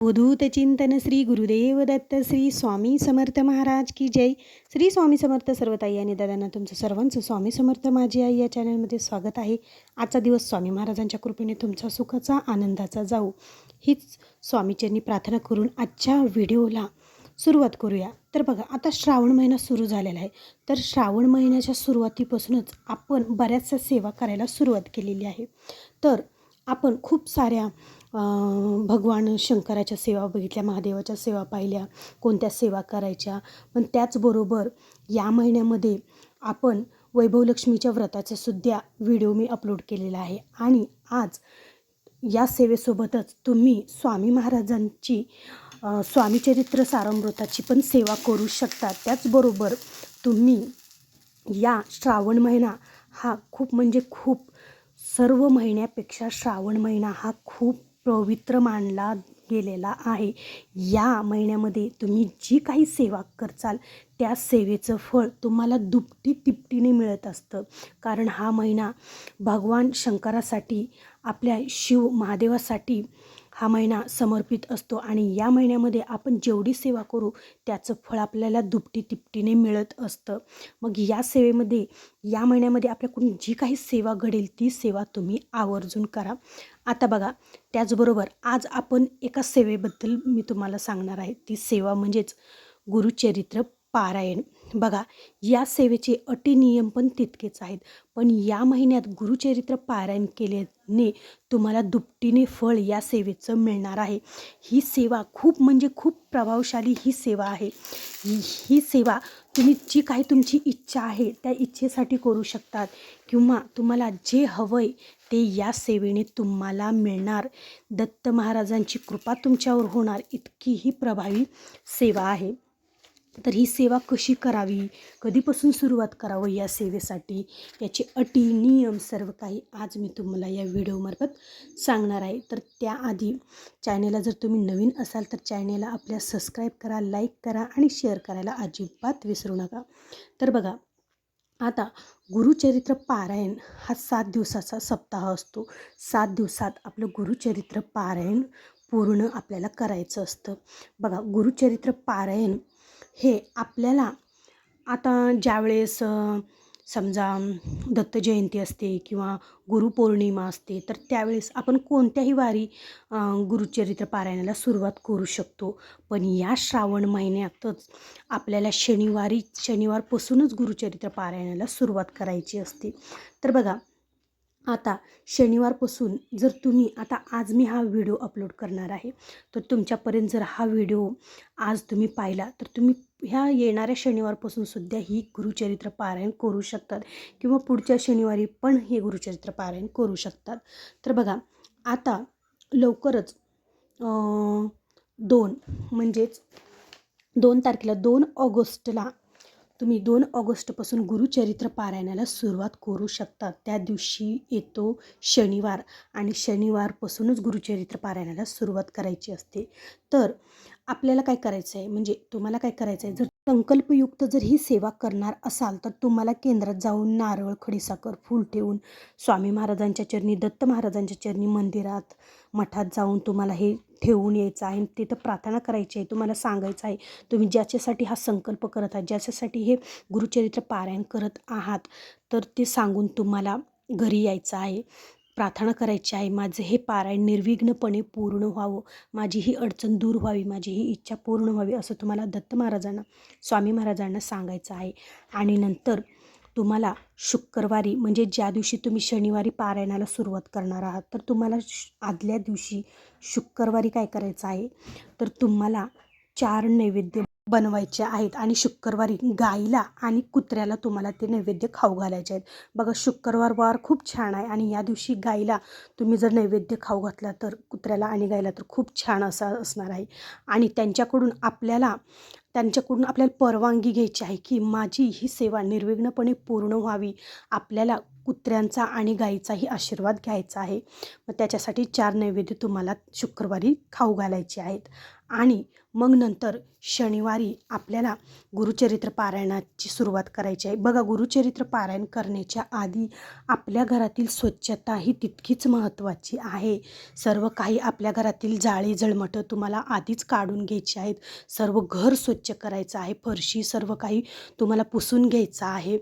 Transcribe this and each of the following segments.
अवधूत चिंतन श्री गुरुदेव दत्त श्री स्वामी समर्थ महाराज की जय. श्री स्वामी समर्थ सर्वताई आणि दादांना तुमचं सर्वांचं स्वामी समर्थ माझी आई या चॅनलमध्ये स्वागत आहे. आजचा दिवस स्वामी महाराजांच्या कृपेने तुमचा सुखाचा आनंदाचा जाऊ. हीच स्वामीचरणी प्रार्थना करून आजच्या व्हिडिओला सुरुवात करूया. तर बघा आता श्रावण महिना सुरू झालेला आहे. तर श्रावण महिन्याच्या सुरुवातीपासूनच आपण बऱ्याचशा सेवा करायला सुरुवात केलेली आहे. तर आपण खूप साऱ्या भगवान शंकराच्या सेवा बघितल्या महादेवाच्या सेवा पाहिल्या कोणत्या सेवा करायच्या? पण त्याचबरोबर या महिन्यामध्ये आपण वैभवलक्ष्मीच्या व्रताचा सुद्धा व्हिडिओ मी अपलोड केलेला आहे. आणि आज या सेवेसोबतच तुम्ही स्वामी महाराजांची स्वामीचरित्र सारमृताची पण सेवा करू शकता. त्याचबरोबर तुम्ही या श्रावण महिना हा खूप म्हणजे खूप सर्व महिन्यापेक्षा श्रावण महिना हा खूप पवित्र मानला गेलेला आहे. या महिन्यामध्ये तुम्ही जी काही सेवा करचाल त्या सेवेचं फळ तुम्हाला दुपटी तिपटीने मिळत असतं. कारण हा महिना भगवान शंकरासाठी आपल्या शिव महादेवासाठी हा महिना समर्पित असतो आणि या महिन्यामध्ये आपण जेवढी सेवा करू त्याचं फळ आपल्याला दुपटी तिपटीने मिळत असतं. मग या सेवेमध्ये या महिन्यामध्ये आपल्याकडून जी काही सेवा घडेल ती सेवा तुम्ही आवर्जून करा. आता बघा त्याचबरोबर आज आपण एका सेवेबद्दल मी तुम्हाला सांगणार आहे. ती सेवा म्हणजेच गुरुचरित्र पारायण. बघा या सेवेचे अटी नियम पण तितकेच आहेत. पण या महिन्यात गुरुचरित्र पारायण केल्याने तुम्हाला दुपटीने फळ या सेवेचं मिळणार आहे. ही सेवा खूप म्हणजे खूप प्रभावशाली ही सेवा आहे. ही ही सेवा तुम्ही जी काही तुमची इच्छा आहे त्या इच्छेसाठी करू शकतात किंवा तुम्हाला जे हवं आहे ते या सेवेने तुम्हाला मिळणार. दत्त महाराजांची कृपा तुमच्यावर होणार इतकी ही प्रभावी सेवा आहे. तर ही सेवा कशी करावी? कधीपासून सुरुवात करावं या सेवेसाठी? याचे अटी नियम सर्व काही आज मी तुम्हाला या व्हिडिओमार्फत सांगणार आहे. तर त्याआधी चॅनेलला जर तुम्ही नवीन असाल तर चॅनेलला आपल्या सबस्क्राईब करा लाईक करा आणि शेअर करायला अजिबात विसरू नका. तर बघा आता गुरुचरित्र पारायण हा सात दिवसाचा सप्ताह असतो. सात दिवसात आपलं गुरुचरित्र पारायण पूर्ण आपल्याला करायचं असतं. बघा गुरुचरित्र पारायण हे आपल्याला आता ज्यावेळेस समजा दत्त जयंती असते किंवा गुरुपौर्णिमा असते तर त्यावेळेस आपण कोणत्याही वारी गुरुचरित्र पारायणाला सुरुवात करू शकतो. पण या श्रावण महिन्यातच आपल्याला शनिवारी शनिवारपासूनच गुरुचरित्र पारायणाला सुरुवात करायची असते. तर बघा आता शनिवारपासून जर तुम्ही आता आज मी हा व्हिडिओ अपलोड करणार आहे तर तुमच्यापर्यंत जर हा व्हिडिओ आज तुम्ही पाहिला तर तुम्ही ह्या येणाऱ्या शनिवारपासून सुद्धा ही गुरुचरित्र पारायण करू शकतात किंवा पुढच्या शनिवारी पण हे गुरुचरित्र पारायण करू शकतात. तर बघा आता लवकरच दोन म्हणजेच दोन तारखेला दोन ऑगस्टला तुम्ही दोन ऑगस्टपासून गुरुचरित्र पारायणाला सुरुवात करू शकता. त्या दिवशी येतो शनिवार आणि शनिवारपासूनच गुरुचरित्र पारायणाला सुरुवात करायची असते. तर आपल्याला काय करायचं आहे म्हणजे तुम्हाला काय करायचं आहे जर संकल्पयुक्त जर ही सेवा करणार असाल तर तुम्हाला केंद्रात जाऊन नारळ खडीसाखर फूल ठेवून स्वामी महाराजांच्या चरणी दत्त महाराजांच्या चरणी मंदिरात मठात जाऊन तुम्हाला हे ठेवून यायचं आहे तिथं प्रार्थना करायची आहे तुम्हाला सांगायचं आहे तुम्ही ज्याच्यासाठी हा संकल्प करत आहात ज्याच्यासाठी हे गुरुचरित्र पारायण करत आहात तर ते सांगून तुम्हाला घरी यायचं आहे प्रार्थना करायची आहे माझं हे पारायण निर्विघ्नपणे पूर्ण व्हावं माझी ही अडचण दूर व्हावी माझी ही इच्छा पूर्ण व्हावी असं तुम्हाला दत्त महाराजांना स्वामी महाराजांना सांगायचं आहे. आणि नंतर तुम्हाला शुक्रवारी म्हणजे ज्या दिवशी तुम्ही शनिवारी पारायणाला सुरुवात करणार आहात तर तुम्हाला श आदल्या दिवशी शुक्रवारी काय करायचं आहे? तर तुम्हाला चार नैवेद्य बनवायचे आहेत आणि शुक्रवारी गाईला आणि कुत्र्याला तुम्हाला ते नैवेद्य खाऊ घालायचे आहेत. बघा शुक्रवार वार खूप छान आहे आणि या दिवशी गाईला तुम्ही जर नैवेद्य खाऊ घातला तर कुत्र्याला आणि गाईला तर खूप छान असा असणार आहे. आणि त्यांच्याकडून आपल्याला त्यांच्याकडून आपल्याला परवानगी घ्यायची आहे की माझी ही सेवा निर्विघ्नपणे पूर्ण व्हावी आपल्याला कुत्र्यांचा आणि गाईचाही आशीर्वाद घ्यायचा आहे. मग त्याच्यासाठी चार नैवेद्य तुम्हाला शुक्रवारी खाऊ घालायचे आहेत. आणि मग नंतर शनिवारी आपल्याला गुरुचरित्र पारायणाची सुरुवात करायची आहे. बघा गुरुचरित्र पारायण करण्याच्या आधी आपल्या घरातील स्वच्छता ही तितकीच महत्त्वाची आहे. सर्व काही आपल्या घरातील जाळी जळमटं तुम्हाला आधीच काढून घ्यायची आहेत. सर्व घर स्वच्छ करायचं आहे. फरशी सर्व काही तुम्हाला पुसून घ्यायचं आहे.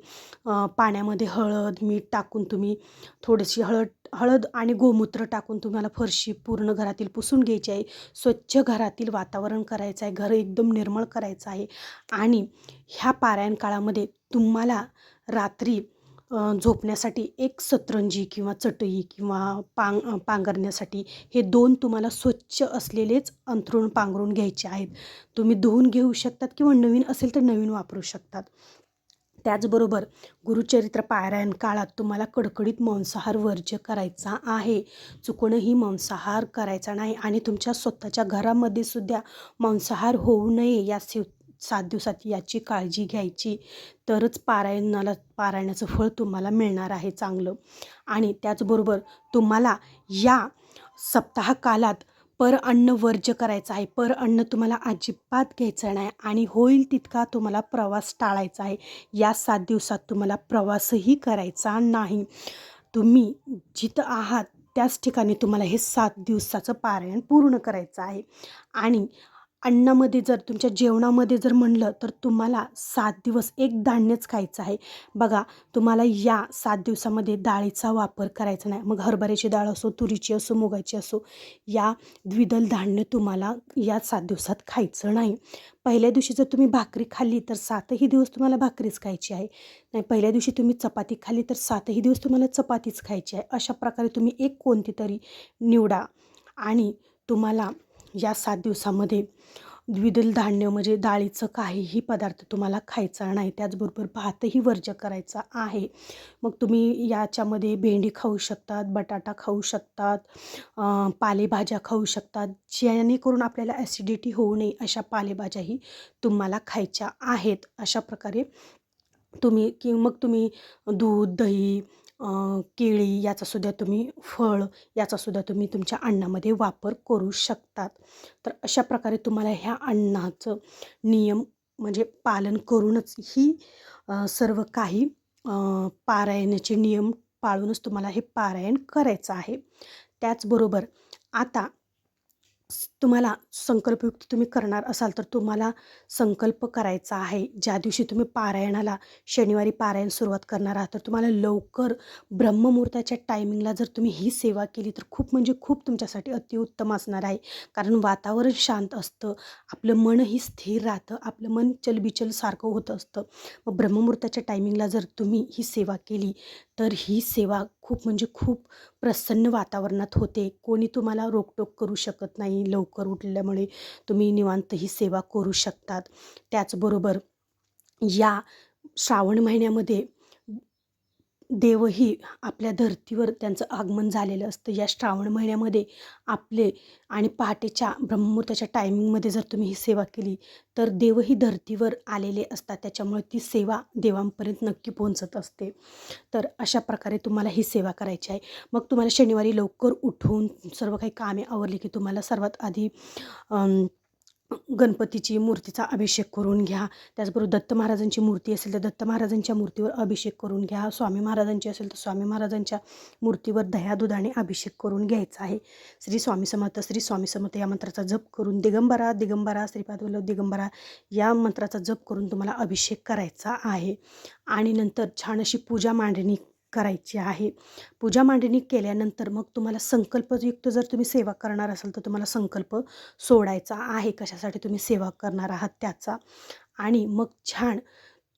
पाण्यामध्ये हळद मीठ टाकून तुम्ही थोडीशी हळद हळद आणि गोमूत्र टाकून तुम्हाला फरशी पूर्ण घरातील पुसून घ्यायची आहे. स्वच्छ घरातील वातावरण करायचं आहे. घर एकदम निर्मळ करायचं आहे. आणि ह्या पारायण काळामध्ये तुम्हाला रात्री झोपण्यासाठी एक सतरंजी किंवा चटई किंवा पांग पांघरण्यासाठी हे दोन तुम्हाला स्वच्छ असलेलेच अंथरूण पांघरून घ्यायचे आहेत. तुम्ही धुवून घेऊ शकतात किंवा नवीन असेल तर नवीन वापरू शकतात. त्याचबरोबर गुरुचरित्र पारायण काळात तुम्हाला कडकडीत मांसाहार वर्ज्य करायचा आहे. चुकूनही मांसाहार करायचा नाही आणि तुमच्या स्वतःच्या घरामध्ये सुद्धा मांसाहार होऊ नये या सिव सात दिवसात याची काळजी घ्यायची. तरच पारायणाला पारायणाचं फळ तुम्हाला मिळणार आहे चांगलं. आणि त्याचबरोबर तुम्हाला या सप्ताह कालात पर अन्न वर्ज्य करायचं आहे. पर अन्न तुम्हाला अजिबात घ्यायचं नाही आणि होईल तितका तुम्हाला प्रवास टाळायचा आहे. या सात दिवसात तुम्हाला प्रवासही करायचा नाही. तुम्ही जिथं आहात त्याच ठिकाणी तुम्हाला हे सात दिवसाचं पारायण पूर्ण करायचं आहे. आणि अन्नामध्ये जर तुमच्या जेवणामध्ये जर म्हणलं तर तुम्हाला सात दिवस एक धान्यच खायचं आहे. बघा तुम्हाला या सात दिवसामध्ये डाळीचा वापर करायचा नाही. मग हरभऱ्याची डाळ असो तुरीची असो मुगाची असो या द्विदल धान्य तुम्हाला या सात दिवसात खायचं नाही. पहिल्या दिवशी जर तुम्ही भाकरी खाल्ली तर सातही दिवस तुम्हाला भाकरीच खायची आहे. नाही पहिल्या दिवशी तुम्ही चपाती खाल्ली तर सातही दिवस तुम्हाला चपातीच खायची आहे. अशा प्रकारे तुम्ही एक कोणती तरी निवडा आणि तुम्हाला या सात दिवसामध्ये द्विदल धान्य म्हणजे डाळीचं काहीही पदार्थ तुम्हाला खायचा नाही त्याचबरोबर भातही वर्ज्य करायचा आहे. मग तुम्ही याच्यामध्ये भेंडी खाऊ शकतात बटाटा खाऊ शकतात पालेभाज्या खाऊ शकतात जेणेकरून आपल्याला ॲसिडिटी होऊ नये अशा पालेभाज्याही तुम्हाला खायच्या आहेत. अशा प्रकारे तुम्ही की मग तुम्ही दूध दही केळी याचासुद्धा तुम्ही फळ याचासुद्धा तुम्ही तुमच्या अन्नामध्ये वापर करू शकतात. तर अशा प्रकारे तुम्हाला ह्या अन्नाचं नियम म्हणजे पालन करूनच ही सर्व काही पारायणाचे नियम पाळूनच तुम्हाला हे पारायण करायचं आहे. त्याचबरोबर आता तुम्हाला संकल्पयुक्त तुम्ही करणार असाल तर तुम्हाला संकल्प करायचा आहे. ज्या दिवशी तुम्ही पारायणाला शनिवारी पारायण सुरुवात करणार आहात तर तुम्हाला लवकर ब्रह्ममुहूर्ताच्या टायमिंगला जर तुम्ही ही सेवा केली तर खूप म्हणजे खूप तुमच्यासाठी अतिउत्तम असणार आहे. कारण वातावरण शांत असतं आपलं मनही स्थिर राहतं आपलं मन चलबिचल सारखं होत असतं. मग ब्रह्ममुहूर्ताच्या टायमिंगला जर तुम्ही ही सेवा केली तर ही सेवा खूप म्हणजे खूप प्रसन्न वातावरणात होते. कोणी तुम्हाला रोकटोक करू शकत नाही लवकर उठल्यामुळे तुम्ही निवांत ही सेवा करू शकतात. त्याचबरोबर या श्रावण महिन्यामध्ये देवही आपल्या धर्तीवर त्यांचं आगमन झालेलं असतं. या श्रावण महिन्यामध्ये आपले आणि पहाटेच्या ब्रह्ममुहूर्ताच्या टायमिंगमध्ये जर तुम्ही ही सेवा केली तर देवही धर्तीवर आलेले असतात. त्याच्यामुळे ती सेवा देवांपर्यंत नक्की पोहोचत असते. तर अशा प्रकारे तुम्हाला ही सेवा करायची आहे. मग तुम्हाला शनिवारी लवकर उठून सर्व काही कामे आवरली की तुम्हाला सर्वात आधी गणपतीची मूर्तीचा अभिषेक करून घ्या. त्याचबरोबर दत्त महाराजांची मूर्ती असेल तर दत्त महाराजांच्या मूर्तीवर अभिषेक करून घ्या. स्वामी महाराजांची असेल तर स्वामी महाराजांच्या मूर्तीवर दह्या दुधाने अभिषेक करून घ्यायचा आहे. श्री स्वामी समर्थ श्री स्वामी समर्थ या मंत्राचा जप करून दिगंबरा दिगंबरा श्रीपाद वल्लभ दिगंबरा या मंत्राचा जप करून तुम्हाला अभिषेक करायचा आहे. आणि नंतर छान अशी पूजा मांडणी करायची आहे. पूजा मांडणी केल्यानंतर मग तुम्हाला संकल्पयुक्त जर तुम्ही सेवा करणार असाल तर तुम्हाला संकल्प सोडायचा आहे. कशासाठी तुम्ही सेवा करणार आहात त्याचा. आणि मग छान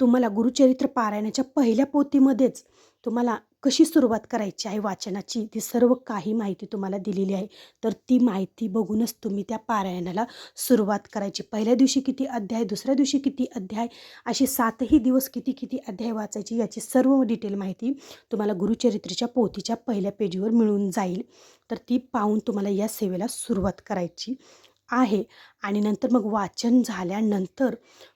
तुम्हाला गुरुचरित्र पारायणाच्या पहिल्या पोथीमध्येच तुम्हाला कशी सुरुवात करायची आहे वाचनाची? ती सर्व काही माहिती तुम्हाला दिलेली आहे. तर ती माहिती बघूनच तुम्ही त्या पारायणाला सुरुवात करायची. पहिल्या दिवशी किती अध्याय दुसऱ्या दिवशी किती अध्याय अशी सातही दिवस किती किती अध्याय वाचायची याची सर्व डिटेल माहिती तुम्हाला गुरुचरित्रेच्या पोथीच्या पहिल्या पेजवर मिळून जाईल. तर ती पाहून तुम्हाला या सेवेला सुरुवात करायची आहे. आणि नंतर मग वाचन झाल्यानंतर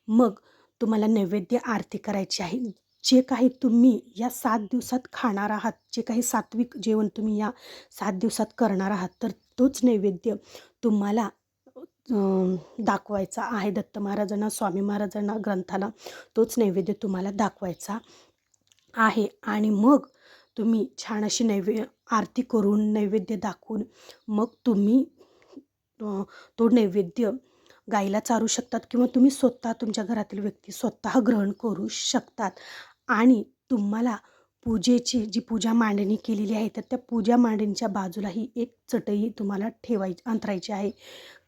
मग तुम्हाला नैवेद्य आरती करायची आहे. जे काही तुम्ही या सात दिवसात खाणार आहात जे काही सात्विक जेवण तुम्ही या सात दिवसात करणार आहात तर तोच नैवेद्य तुम्हाला दाखवायचा आहे दत्त महाराजांना स्वामी महाराजांना ग्रंथाला. तोच नैवेद्य तुम्हाला दाखवायचा आहे. आणि मग तुम्ही छान अशी नैवे आरती करून नैवेद्य दाखवून मग तुम्ही तो नैवेद्य गाईला चारू शकतात किंवा तुम्ही स्वतः तुमच्या घरातील व्यक्ती स्वतः ग्रहण करू शकतात. आणि तुम्हाला पूजेची जी पूजा मांडणी केलेली आहे तर त्या पूजा मांडणीच्या बाजूलाही एक चटई तुम्हाला ठेवायची अंतरायची आहे.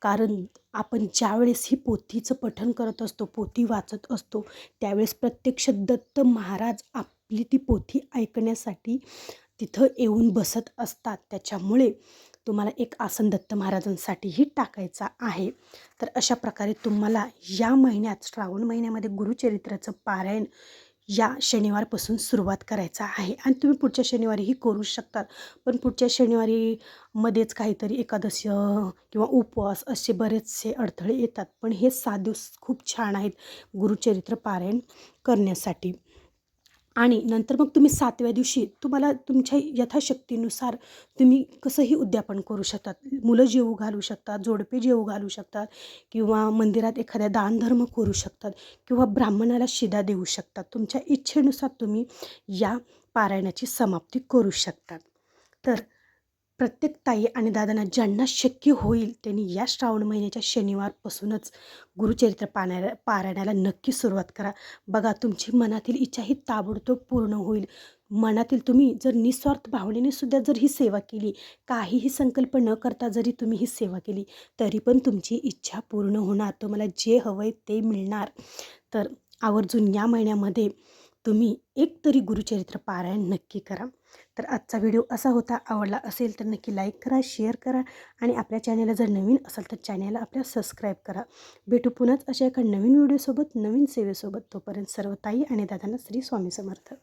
कारण आपण ज्यावेळेस ही पोथीचं पठण करत असतो पोथी वाचत असतो त्यावेळेस प्रत्यक्ष दत्त महाराज आपली ती पोथी ऐकण्यासाठी तिथं येऊन बसत असतात. त्याच्यामुळे तुम्हाला एक आसन दत्त महाराजांसाठीही टाकायचा आहे. तर अशा प्रकारे तुम्हाला या महिन्यात श्रावण महिन्यामध्ये गुरुचरित्राचं पारायण या शनिवारपासून सुरुवात करायचा आहे. आणि तुम्ही पुढच्या शनिवारीही करू शकतात पण पुढच्या शनिवारीमध्येच काहीतरी एकादशी किंवा उपवास असे बरेचसे अडथळे येतात. पण हे सात दिवस खूप छान आहेत गुरुचरित्र पारायण करण्यासाठी. आणि नंतर मग तुम्ही सातव्या दिवशी तुम्हाला तुमच्या यथाशक्तीनुसार तुम्ही कसंही उद्यापन करू शकतात. मुलं जेवू घालू शकतात जोडपे जेवू घालू शकतात किंवा मंदिरात एखाद्या दानधर्म करू शकतात किंवा ब्राह्मणाला शिदा देऊ शकतात. तुमच्या इच्छेनुसार तुम्ही या पारायणाची समाप्ती करू शकतात. तर प्रत्येक ताई आणि दादांना ज्यांना शक्य होईल त्यांनी या श्रावण महिन्याच्या शनिवारपासूनच गुरुचरित्र पाण्या पारायणाला नक्की सुरुवात करा. बघा तुमची मनातील इच्छा ही ताबडतोब पूर्ण होईल. मनातील तुम्ही जर निस्वार्थ भावनेने सुद्धा जर ही सेवा केली काहीही संकल्प न करता जरी तुम्ही ही सेवा केली तरी पण तुमची इच्छा पूर्ण होणार. तुम्हाला जे हवं आहे ते मिळणार. तर आवर्जून या महिन्यामध्ये तुम्ही एक तरी गुरुचरित्र पारायण नक्की करा. तर आजचा व्हिडिओ असा होता. आवडला असेल तर नक्की लाईक करा शेअर करा आणि आपल्या चॅनेलला जर नवीन असेल तर चॅनेलला आपल्या सबस्क्राईब करा. भेटू पुन्हाच अशा एका नवीन व्हिडिओसोबत नवीन सेवेसोबत. तोपर्यंत सर्व ताई आणि दादांना श्री स्वामी समर्थ.